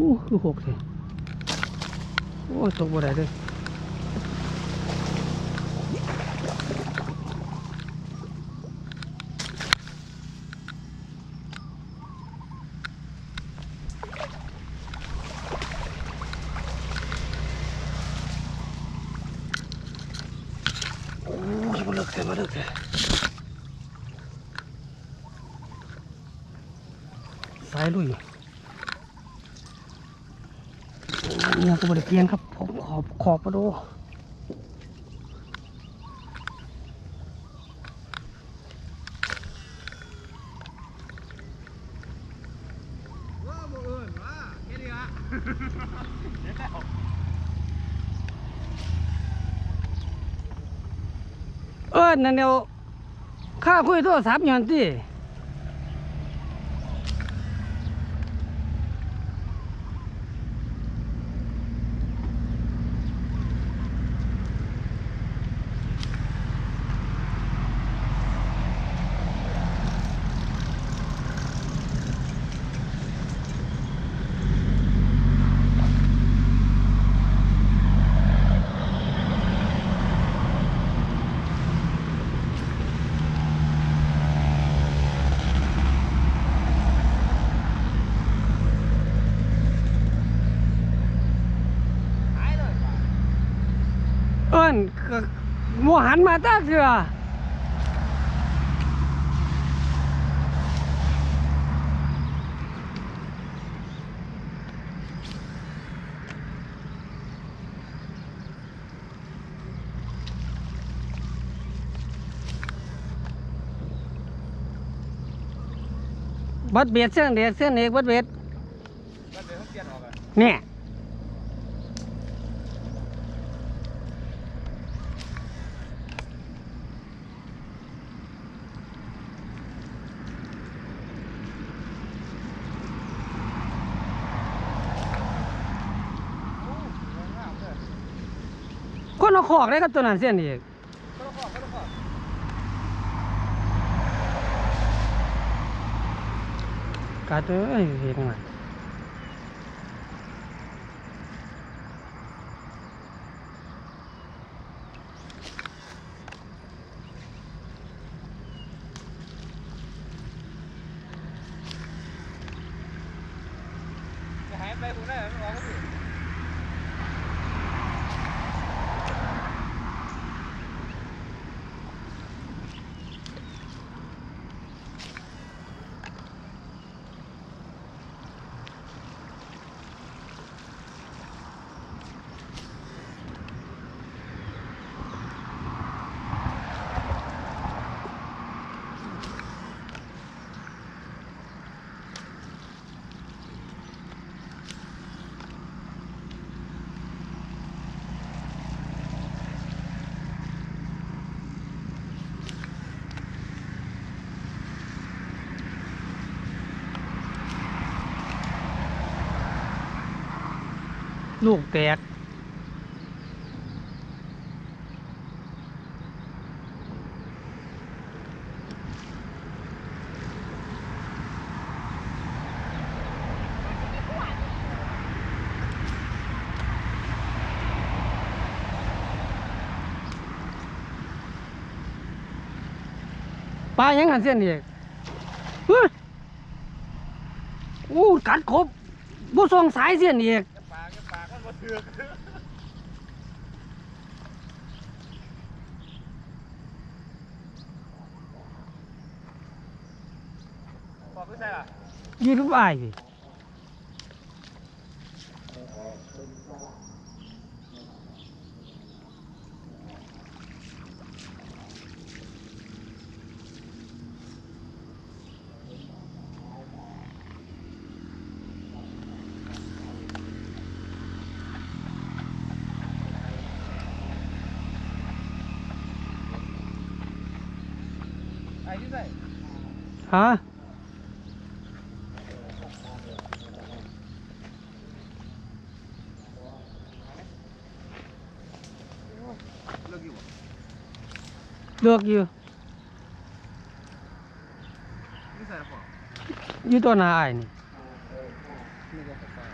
อู้คือหกเลยโอ้ตกบ่ได้เลยโอ้ยมาเลิกเลยมาเลิกเลยสายลุย เนี่ยก็บริเกียนครับ ผมขอบขอบมาดูเออนั่นเดียวข้าคุยโทรศัพท์ย้อนที่ เอิ้นก็บ่หันมาตาเสือบัดเบียดเส้นเดียดเส้นเอกบัดเบียด ก็เดี๋ยวเขาเปลี่ยนออกอะ เนี่ย งามเลย คนเอาขอกได้ครับตัวนั้นเส้นเอกก็ต้ก็ต้องขอกัดเอ้ยเห็นไหมจะหายไปผมได้ไม่ ลูกแตกปลายังหันเส้นเอกเฮ้ยอู้กัดครบบ่ส่งสายเส้นเอก บอกไม่ใช่หรอยืดทุกอายพี่ไอ้ ฮะเลิกอยู่เลือกอยู่ไม่ใส่ละพออยู่ตัวหนาอายนี่ นี่ก็ใส่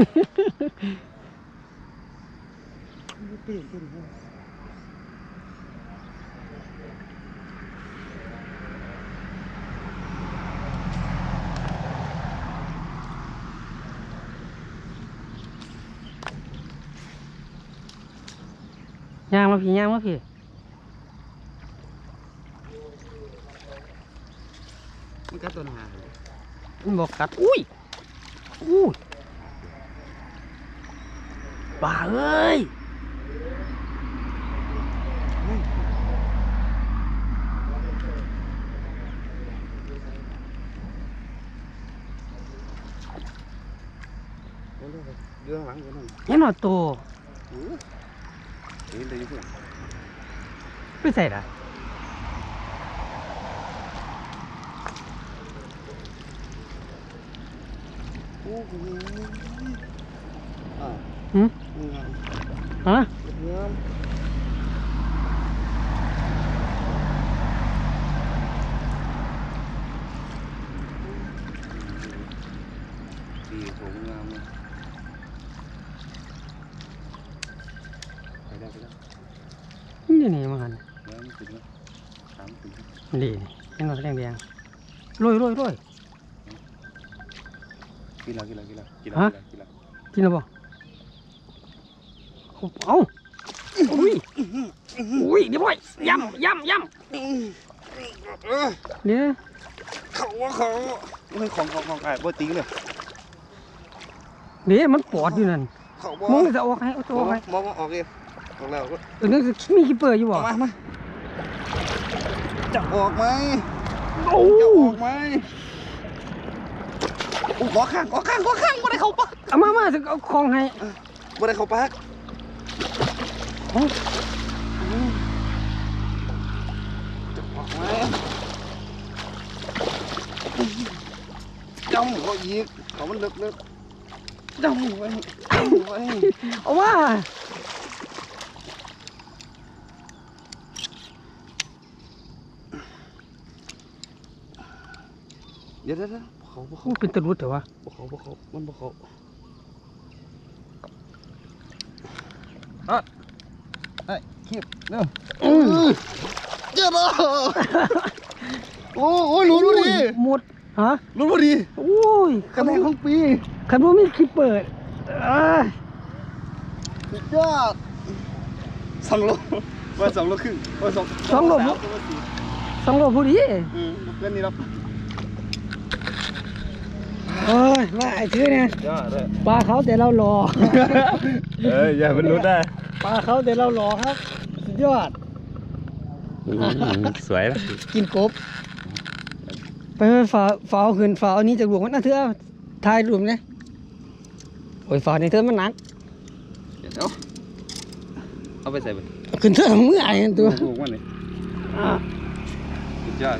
ย่างมาพี่ย่างมาพี่มันกัดตัวหนามันบอกกัด อุ้ยอุ้ย บ้าเอ้ยเรื่อง หลังกันนั่นนี่หนอโตเห็นแต่อยู่เพื่อนไปใเลยไปได้ไปได้นี่นี่มันกันแล้วมันติดแล้วสามติดนี่นี่นี่หนอแดงแดงโรยโรยโรยกินแล้วกินแล้วกินแล้วกินฮะแล้วกินแล้วกินแล้วบ่เอาอุ้ยอุ้ยเดี๋ยวบ่อยย่ำย่ำย่เออำเนี่ยเขาว่าเขาไม่ของของของไอ้บ่ติ้งเลยเดี๋ยวมันปอดอยู่นั่นเขาบ่มึงจะออกให้เอาตัวออกให้มองออกเองออกแล้วก็เออนึกสิมีคิปเปอร์อยู่บ่เอามามาจะออกไหมโอ้จะออกไหมอู้ขอข้างขอข้างขอข้างบ่ได้เข้าปากเอามามาจะเอาของให้บ่ได้เข้าปากโอ้ จะออกไหมเขาอีกเขามันลิกเลิกจำไว้จำไว้เอาว่าเดี๋ยวเดี๋ยวเขาเขาเป็นตะรุดเถอวะบ่เขาบ่เขามันบ่เขาไอ้ คีบเร็วเจ็บอะโอ้โอ้ยรู้รู้ดีหมดฮะรู้รู้ดีโอ้ยคะแนนของปีคันว่ามีคิปเปอร์เอ้ยสุดยอดสองโลว่าสองโลครึ่งว่าสองสองโลสามพอตัวสี่สองโลพอดีอืมเล่นนี่รับโอ้ยว่าไอ้ชื่อเนี่ยยอดเลยปลาเขาแต่เรารอเอ้ยอย่ามันรู้ได้ปลาเขาแต่เรารอครับ สุดยอดสวยนะกินกบ ไปไปฝาฝาเอาขึ้นฝาเอานี้จากหลวงมันน่าเถื่อทายรวมเนี่ยโอ้ยฝาในเถื่อมันหนัก เดี๋ยวเอาไปใส่ไปขึ้นเถื่อของมือไอ้นั่นตัว ถูกมันเลยอ่า สุดยอด